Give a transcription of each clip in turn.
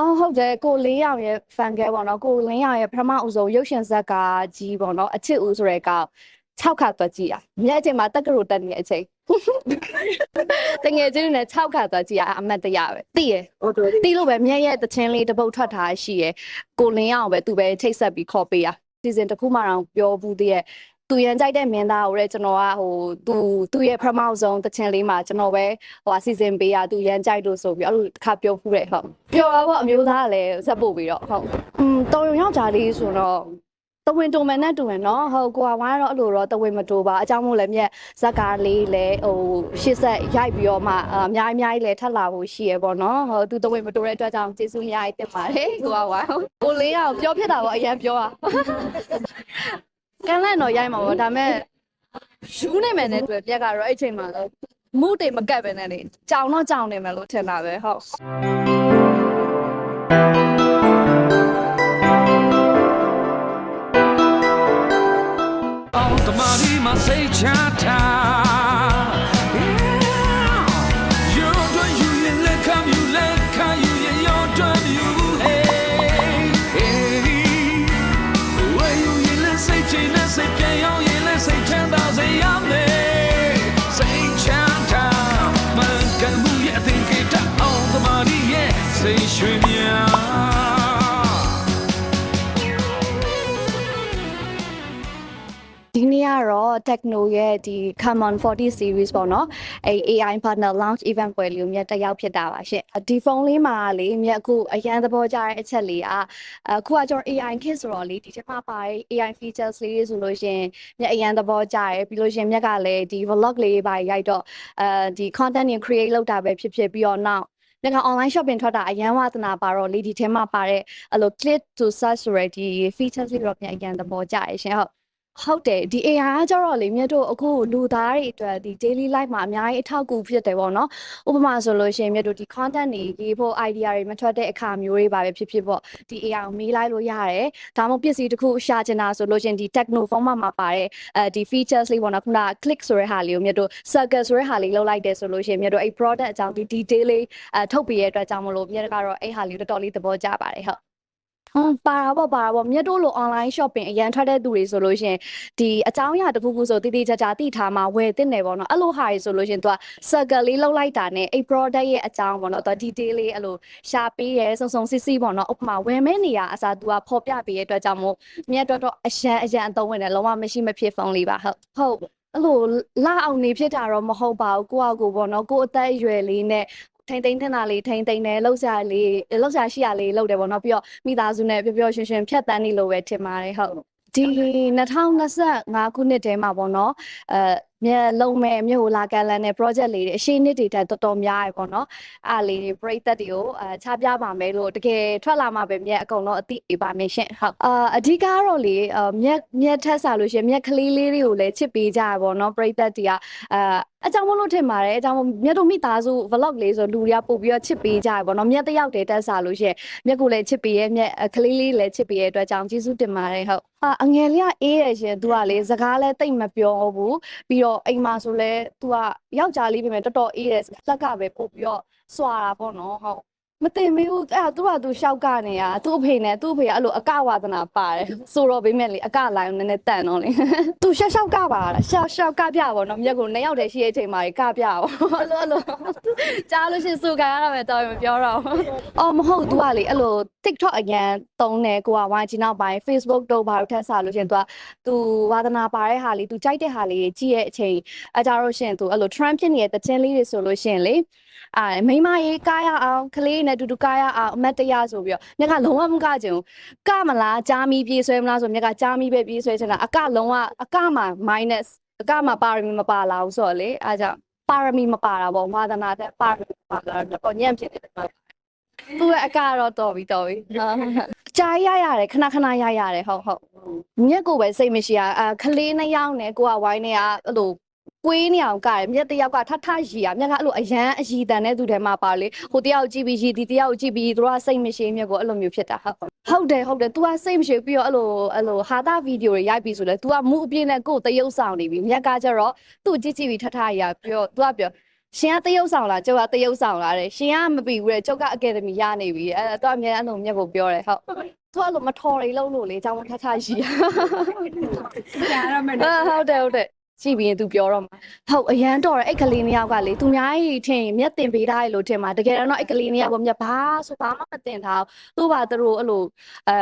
အော်ဟုတ်တယ်ကိုလင်းရောင်ရဲ့ fan girl ပေါ့နော်ကိုလင်းရောင်ရဲ့ပထမအဦးဆုံးရုပ်ရှင်ဇာတ်ကားကြီးပေါ့နော်အချစ်ဦးဆိုတဲ့ကောင်6ခါသွားကြည့်ရမြက်အချိန်မှာတက္ကသိုလ်တက်နေတဲ့အချိန်တငယ်ချင်းတွေနဲ့6ခါသွားကြည့်ရအမတ်တရပဲသိရဟုတ်တယ်သိလို့ပဲမြက်ရဲ့တချင်းလေးတစ်ပုတ်ထွက်ထားရှိရကိုလင်းရောင်ပဲသူပဲချိတ်ဆက်ပြီးခေါ်ပေးရစီစဉ်တစ်ခုမှတော့ပြောဘူးတည်းရဲ့ သူရန်ကြိုက်တဲ့မင်းသားကိုလည်းကျွန်တော်ကဟိုသူသူ့ရဲ့ပထမဆုံးတချင်းလေးမှာကျွန်တော်ပဲဟိုစီစဉ်ပေးရသူရန်ကြိုက်လို့ဆိုပြီးအဲ့လိုတစ်ခါပြောဖူးတယ်ဟုတ်ပြောတာပေါ့အမျိုးသားကလည်းဇက်ပို့ပြီးတော့ဟုတ်อืมတော်ရုံယောက်ျားလေးဆိုတော့တဝင်းတုံမန်နဲ့တူရယ်နော်ဟုတ်ကိုကဝိုင်းတော့အဲ့လိုတော့တဝင်းမတူပါအကြောင်းမို့လည်းမြက်ဇက်ကားလေးလည်းဟိုရှစ်ဆက်ရိုက်ပြီးတော့မှအများကြီးအများကြီးလည်းထပ်လာဖို့ရှိရပေါ့နော်ဟုတ်သူတဝင်းမတူတဲ့အတွက်ကြောင့်ကျေးဇူးအများကြီးတင်ပါတယ်ကိုကဝိုင်းဟုတ်ကိုလေးကပြောဖြစ်တာပေါ့အရင်ပြောတာ ကန်လန့်တော့ရိုက်မှာပေါ့ဒါပေမဲ့ယူနေမယ်နဲ့တွေ့ပြက်ကတော့အဲ့ချိန်မှာတော့မူတွေမကတ်ပဲနဲ့လေကြောင်တော့ကြောင်နေမယ်လို့ထင်တာပဲဟုတ် ဒီနေ့ကတော့ Techno ရဲ့ဒီ Common 40 series ပေါ့နော်အဲ AI partner launch event ပွဲလေးကိုမြတ်တက်ရောက်ဖြစ်တာပါရှင့်ဒီဖုန်းလေးမှာလေမြတ်အခုအရန်သဘောကျတဲ့အချက်လေးကအခုကကျွန်တော် AI kit ဆိုတော့လေဒီချက်မှာပါတဲ့ AI features လေးတွေဆိုလို့ရှရင်မြတ်အရန်သဘောကျတယ်ပြီးလို့ရှရင်မြတ်ကလည်းဒီ vlog လေးပါရိုက်တော့အဲဒီ content တွေ create လုပ်တာပဲဖြစ်ဖြစ်ပြီးတော့နောက်ငါက online shopping ထွက်တာအရန်ဝါသနာပါတော့လေဒီထဲမှာပါတဲ့အဲ့လို click to search ဆိုရယ်ဒီ features လေးတော့ပြန်အရန်သဘောကျရရှင်ဟုတ် ဟုတ်တယ်ဒီ AI ကကြတော့လေမြတ်တို့အခုလူသားတွေအတွက်ဒီ daily life မှာအများကြီးအထောက်အကူဖြစ်တယ်ပေါ့နော်ဥပမာဆိုလို့ရှိရင်မြတ်တို့ဒီ content တွေရေးဖို့ idea တွေမထွက်တဲ့အခါမျိုးတွေပါပဲဖြစ်ဖြစ်ပေါ့ဒီ AI ကိုမေးလိုက်လို့ရတယ်ဒါမှမဟုတ်ပစ္စည်းတစ်ခုရှာချင်တာဆိုလို့ရှိရင်ဒီ techno form မှာမှာပါတဲ့အဲဒီ features လေးပေါ့နော်ခုနက click ဆိုတဲ့ဟာလေးကိုမြတ်တို့ circle ဆိုတဲ့ဟာလေးလောက်လိုက်တယ်ဆိုလို့ရှိရင်မြတ်တို့အဲ့ product အကြောင်းဒီ detail လေးအဲထုတ်ပေးရတဲ့အတွက်ကြောင့်မလို့မြတ်ကတော့အဲ့ဟာလေးကိုတော်တော်လေးသဘောကျပါတယ်ဟုတ် ဟွန်းပါတာပေါ့ပါတာပေါ့မြတ်တို့လို online shopping အရန်ထွက်တဲ့သူတွေဆိုလို့ရှရင်ဒီအကြောင်းအရာတစ်ခုခုဆိုတည်တည်ကြကြသိထားမှဝယ်တင်တယ်ပေါ့နော်အဲ့လိုဟာတွေဆိုလို့ရှရင်သူက circle လေးလောက်လိုက်တာနဲ့အဲ့ product ရဲ့အကြောင်းပေါ့နော်သူ detail လေးအဲ့လိုရှာပေးရဲစုံစုံစစ်စစ်ပေါ့နော်ဥပမာဝယ်မဲ့နေရအစားသူကဖော်ပြပေးရတဲ့အတွက်ကြောင့်မို့မြတ်တော့တော့အရန်အရန်အသုံးဝင်တယ်လုံးဝမရှိမဖြစ်ဖုန်းလေးပါဟုတ်ဟုတ်အဲ့လိုလာအောင်နေဖြစ်တာတော့မဟုတ်ပါဘူးကိုယ့်အကိုပေါ့နော်ကိုယ့်အသက်အရွယ်လေးနဲ့ ထိမ့်သိမ့်ထင်တာလေးထိမ့်သိမ့်တယ်လှုပ်ရှားလေးလှုပ်ရှားရှိရလေးလှုပ်တယ်ပေါ့နော်ပြီးတော့မိသားစုနဲ့ပျော်ပျော်ရွှင်ရွှင်ဖြတ်တန်းနေလို့ပဲထင်ပါတယ်ဟုတ်ဒီ2025ခုနှစ်ထဲမှာပေါ့နော်အဲ မြက်လုံးမဲ့မြို့လာကန်လန်နဲ့ project လေးတွေအရှိနှစ်တွေတက်တော်တော်များရယ်ပေါ့နော်အားလေးတွေပြိသက်တွေကိုအဲချပြပါမယ်လို့တကယ်ထွက်လာမှပဲမြက်အကုန်လုံးအသိပေးပါမယ်ရှင်ဟုတ်အာအဓိကတော့လေအမြက်မြက်ထက်စားလို့ရှရင်မြက်ကလေးလေးတွေကိုလည်းချစ်ပေးကြရပေါ့နော်ပြိသက်တွေကအာအကြောင်းမလို့ထင်ပါတယ်အကြောင်းမို့မြတ်တို့မိသားစု vlog လေးဆိုလူတွေကပို့ပြီးတော့ချစ်ပေးကြရပေါ့နော်မြတ်တစ်ယောက်တည်းတက်စားလို့ရှရင်မြက်ကိုလည်းချစ်ပေးရဲ့မြက်ကလေးလေးလည်းချစ်ပေးရဲ့အတွက်ကြောင့်ကျေးဇူးတင်ပါတယ်ဟုတ်အာအငယ်လေးကအေးရရှင်သူကလေစကားလည်းတိတ်မပြောဘူးပြီးတော့အိမ်မှာဆိုလဲသူကယောက်ျားလေးပြင်မဲ့တော်တော်အေးတယ်လက်ကပဲပို့ပြီးတော့စွာတာပေါ့နော်ဟုတ် မတင်မေဘူးအဲ့ဒါသူကသူရှောက်ကနေရသူ့အဖေနဲ့သူ့အဖေကအဲ့လိုအကဝါသနာပါတယ်ဆိုတော့ဘေးမဲ့လေအကလိုင်းနည်းနည်းတန်တော့လေသူရှောက်ရှောက်ကပါလားရှောက်ရှောက်ကပြပါတော့မြက်ကိုနှစ်ယောက်တည်းရှိတဲ့အချိန်မှာကပြပါအဲ့လိုအဲ့လိုကြားလို့ရှိရင်စူကန်ရတာပဲတော်ရင်မပြောတော့အော်မဟုတ်သူကလေအဲ့လို TikTok အရင်သုံးတယ်ကိုကဝိုင်းချင်နောက်ပိုင်း Facebook တို့ဘာလို့ထက်စားလို့ရှိရင်သူကသူဝါသနာပါတဲ့ဟာလေးသူကြိုက်တဲ့ဟာလေးကြီးရဲ့အချိန်အကြတော့ရှိရင်သူအဲ့လို trend ဖြစ်နေတဲ့တခြင်းလေးတွေဆိုလို့ရှိရင်လေအာမိမရေးကားရအောင်ကလေးနဲ့တူတူကားရအောင်အမတ်တရဆိုပြီးတော့မြက်ကလုံးဝမကကြင်ဘူးကမလားကြားမီပြေးဆွဲမလားဆိုမြက်ကကြားမီပဲပြေးဆွဲချင်တာအကလုံးဝအကမှာ minus အကမှာပါရမီမပါလာဘူးဆိုတော့လေအားကြောင့်ပါရမီမပါတာပေါ့ဝါသနာတဲ့ပါရမီမပါလာတော့ညံ့ဖြစ်နေတယ်သူ့ရဲ့အကတော့တော်ပြီတော်ပြီအကြာရရတယ်ခဏခဏရရတယ်ဟုတ်ဟုတ်မြက်ကိုပဲစိတ်မရှိရအခလေးနှစ်ယောက်နဲ့ကိုကဝိုင်းနေရအဲ့လို ကွေးနေအောင်ကတယ်မြက်တစ်ယောက်ကထထရီရမြက်ကအဲ့လိုအရန်အရီတန်တဲ့သူထဲမှာပါလေဟိုတယောက်ကြည့်ပြီးရီဒီတယောက်ကြည့်ပြီးသူကစိတ်မရှိမြက်ကိုအဲ့လိုမျိုးဖြစ်တာဟုတ်ဟုတ်တယ်ဟုတ်တယ် तू ကစိတ်မရှိပြီးတော့အဲ့လိုအဲ့လိုဟာတာဗီဒီယိုတွေရိုက်ပြီးဆိုလဲ तू ကမူအပြင်းနဲ့ကိုယ်တရုပ်ဆောင်နေပြီမြက်ကကျတော့သူ့ကြည့်ကြည့်ပြီးထထရီရပြီးတော့ तू ကပြော ရှင်ကတရုပ်ဆောင်လားကျုပ်ကတရုပ်ဆောင်လားတဲ့ရှင်ကမပြီးဘူးတဲ့ကျုပ်ကအကယ်ဒမီရနေပြီတဲ့အဲတော့အများအဲ့လိုမြတ်ကိုပြောတယ်ဟုတ်သူကအဲ့လိုမထော်ရီလုံးလို့လေအကြောင်းထထရှိရ ဆရာရမယ် အာဟုတ်တယ်ဟုတ်တယ် ကြည့်ပြီးရင် तू ပြောတော့မှာဟုတ်အရန်တော်တယ်အဲ့ကလေးနှစ်ယောက်ကလေသူများကြီးထင်ရင်မျက်တင်ပေးထားရလို့ထင်မှာတကယ်တော့အဲ့ကလေးနှစ်ယောက်ကမျက်ဘာဆိုဘာမှမတင်ထားဘူးသူ့ဘာသူတို့အဲ့လိုအဲ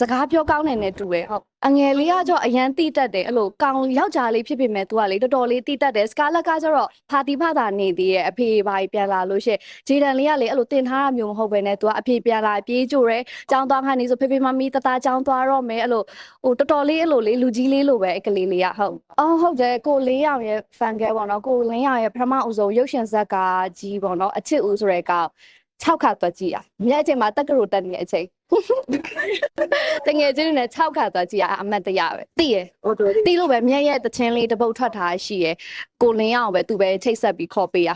စကားပြောကောင်းနေတယ်တူတယ်ဟုတ် အငယ်လေးကကြောအရန်တိတက်တယ်အဲ့လိုကောင်းယောက်ျားလေးဖြစ်ဖြစ်မဲ့ तू ကလေတော်တော်လေးတိတက်တယ်စကားလက်ကကျတော့ဖာတီဖာတာနေသေးရဲ့အဖေဘာကြီးပြန်လာလို့ရှင့်ဂျေဒန်လေးကလေအဲ့လိုတင်ထားတာမျိုးမဟုတ်ပဲနဲ့ तू ကအဖေပြန်လာပြေးကြိုတယ်ចောင်းသွားခါနေဆိုဖေဖေမမီတသားចောင်းသွားတော့မယ်အဲ့လို ဟိုတော်တော်လေးအဲ့လိုလေးလူကြီးလေးလိုပဲအကလေးလေးကဟုတ်အော်ဟုတ်တယ်ကိုလင်းရောင်ရဲ့ fan girl ပေါ့နော်ကိုလင်းရောင်ရဲ့ပထမအဦးဆုံးရုပ်ရှင်ဇာတ်ကားကြီးပေါ့နော်အချစ်ဦးဆိုတဲ့ကောင် 6ခါသွားကြည့်ရမြက်အချိန်မှာတက်ကရိုတက်နေတဲ့အချိန်တငယ်ချင်းတွေနဲ့6ခါသွားကြည့်ရအမတ်တရပဲသိရဟိုတို့သိလို့ပဲမြက်ရဲ့တချင်းလေးတစ်ပုတ်ထွက်ထားရှိရကိုလင်းရောင်ပဲသူပဲချိတ်ဆက်ပြီးခေါ်ပေးရ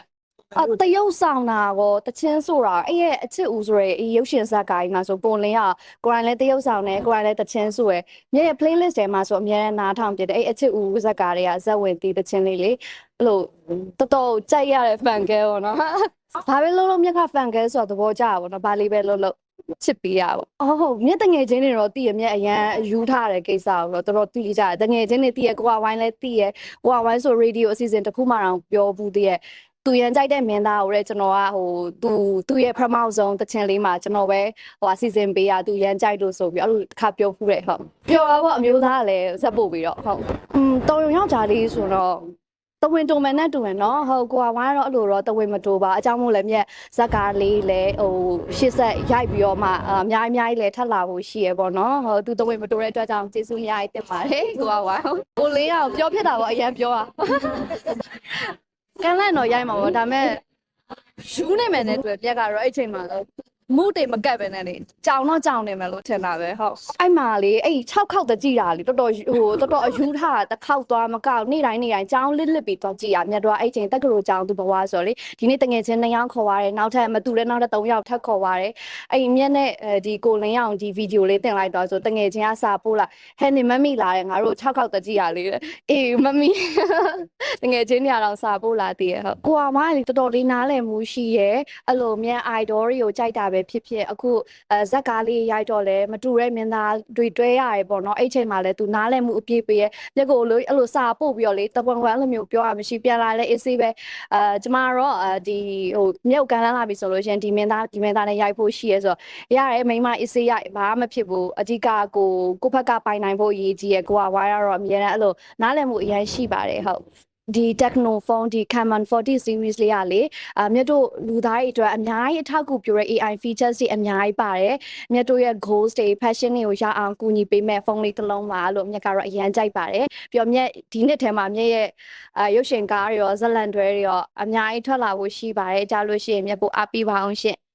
အတရုပ်ဆောင်တာကောတချင်းဆိုတာအဲ့ရဲ့အချစ်ဦးဆိုရဲရုပ်ရှင်ဇာတ်ကားကြီးမှာဆိုကိုလင်းကကိုရိုင်းလည်းတရုပ်ဆောင်တယ်ကိုရိုင်းလည်းတချင်းဆိုရယ်မြရဲ့ playlist ထဲမှာဆိုအများနဲ့နားထောင်ပြတယ်အဲ့အချစ်ဦးဇက်ကားတွေကဇက်ဝင်တီးတဲ့ချင်းလေးလေအဲ့လိုတော်တော်ကြိုက်ရတဲ့ fan girl ပေါ့နော် ဘာပဲလုံးလုံးမြက်က fan girl ဆိုတော့သဘောကျတာပေါ့နော်ဘာလေးပဲလုံးလုံးချစ်ပေးရပါအော်ဟုတ်မြက်တငယ်ချင်းတွေတော့တည်ရမြက်အရန်ယူထားတဲ့ကိစ္စကိုတော့တော်တော်တည်ကြတယ်တငယ်ချင်းတွေတည်ရကိုကဝိုင်းလဲတည်ရကိုကဝိုင်းဆို radio အစီအစဉ်တစ်ခုမှတော့ပြောဘူးတည်ရသူရန်ကြိုက်တဲ့မင်းသားကိုလည်းကျွန်တော်ကဟိုသူသူရဲ့ပထမဆုံးတချင်လေးမှာကျွန်တော်ပဲဟိုအစီအစဉ်ပေးရသူရန်ကြိုက်လို့ဆိုပြီးအဲ့လိုတစ်ခါပြောဖူးတယ်ဟုတ်ပြောပါပေါ့အမျိုးသားကလည်းဇက်ပို့ပြီးတော့ဟုတ်อืมတော်ရုံယောက်ျားလေးဆိုတော့ တဝင်းတုံမန်နဲ့တူမယ်နော်ဟုတ်ကိုကဝိုင်းတော့အဲ့လိုတော့တဝင်းမတူပါအကြောင်းမို့လည်းမြက်ဇက်ကားလေးလည်းဟိုရှစ်ဆက်ရိုက်ပြီးတော့မှအများကြီးအများကြီးလည်းထပ်လာဖို့ရှိရပေါ့နော်ဟုတ်သူတဝင်းမတူတဲ့အတွက်ကြောင့်ကျေးဇူးအများကြီးတင်ပါတယ်ကိုကဝိုင်းဟုတ်ကိုလင်းအောင်ပြောဖြစ်တာပေါ့အရင်ပြောတာကန်လန့်တော့ရိုက်မှာပေါ့ဒါပေမဲ့ယူနေမယ်နဲ့တွေ့ပြက်ကတော့အဲ့ချိန်မှာတော့ မူတွေမကတ်ပဲနဲ့လေကြောင်တော့ကြောင်နေမယ်လို့ထင်တာပဲဟုတ်အဲ့မှာလေအဲ့6ခေါက်တကြည့်တာလေတော်တော်ဟိုတော်တော်အယူထားတာတစ်ခေါက်သွားမကောက်နေ့တိုင်းနေ့တိုင်းကြောင်လစ်လစ်ပြီးသွားကြည့်ရမြတ်တော့အဲ့ချိန်တက်ကရိုကြောင်သူဘဝဆိုလေဒီနေ့တငယ်ချင်း2ယောက်ခေါ်ရတယ်နောက်ထပ်မတူတဲ့နောက်ထပ်3ယောက်ထပ်ခေါ်ရတယ်အဲ့မြက်နဲ့အဲဒီကိုလင်းအောင်ဒီဗီဒီယိုလေးတင်လိုက်တော့ဆိုတငယ်ချင်းကစာပို့လာဟဲ့နေမမီလာတယ်ငါတို့6ခေါက်တကြည့်ရလေအေးမမီတငယ်ချင်းတွေကတော့စာပို့လာတည်ရဟုတ်ကိုကမလေတော်တော်လေးနားလည်မှုရှိရဲအဲ့လိုမြန် idol တွေကိုကြိုက်တာပဲဖြစ်ဖြစ်အခုအဲဇက်ကားလေးရိုက်တော့လဲမတူတဲ့မင်းသားတွေတွဲရတယ်ပေါ့နော်အဲ့ချိန်မှာလဲသူနားလည်မှုအပြည့်ပေးရဲမြက်ကိုလို့အဲ့လိုစာပို့ပြီးတော့လေတပွန်ကွမ်အဲ့လိုမျိုးပြောရမရှိပြန်လာလဲအေးဆေးပဲအဲကျမတော့အဲဒီဟိုမြုပ်ကန်လန်းလာပြီဆိုလို့ရှင်ဒီမင်းသားဒီမင်းသားနဲ့ရိုက်ဖို့ရှိရဲဆိုတော့ရတယ်မိမအေးဆေးရဘာမှမဖြစ်ဘူးအဓိကကိုကိုဖက်ကပိုင်နိုင်ဖို့အရေးကြီးရဲကိုကဝါရတော့အများနဲ့အဲ့လိုနားလည်မှုအရင်ရှိပါတယ်ဟုတ် ဒီ Techno Phone ဒီ Camon 40 series လေးကလေအမြတ်တို့လူသားတွေအတွက်အများကြီးအထောက်အကူပြုတဲ့ AI features တွေအများကြီးပါတယ်မြတ်တို့ရဲ့ goals တွေ passion တွေကိုရအောင်ကူညီပေးမဲ့ဖုန်းလေးတစ်လုံးပါလို့မြတ်ကတော့အရန်ကြိုက်ပါတယ်ပြီးတော့မြတ်ဒီနှစ်ထဲမှာမြတ်ရဲ့အရုပ်ရှင်ကားတွေရောဇလန်တွဲတွေရောအများကြီးထွက်လာဖို့ရှိပါတယ်ကြားလို့ရှိရင်မြတ်ပို့အားပေးပါအောင်ရှင့်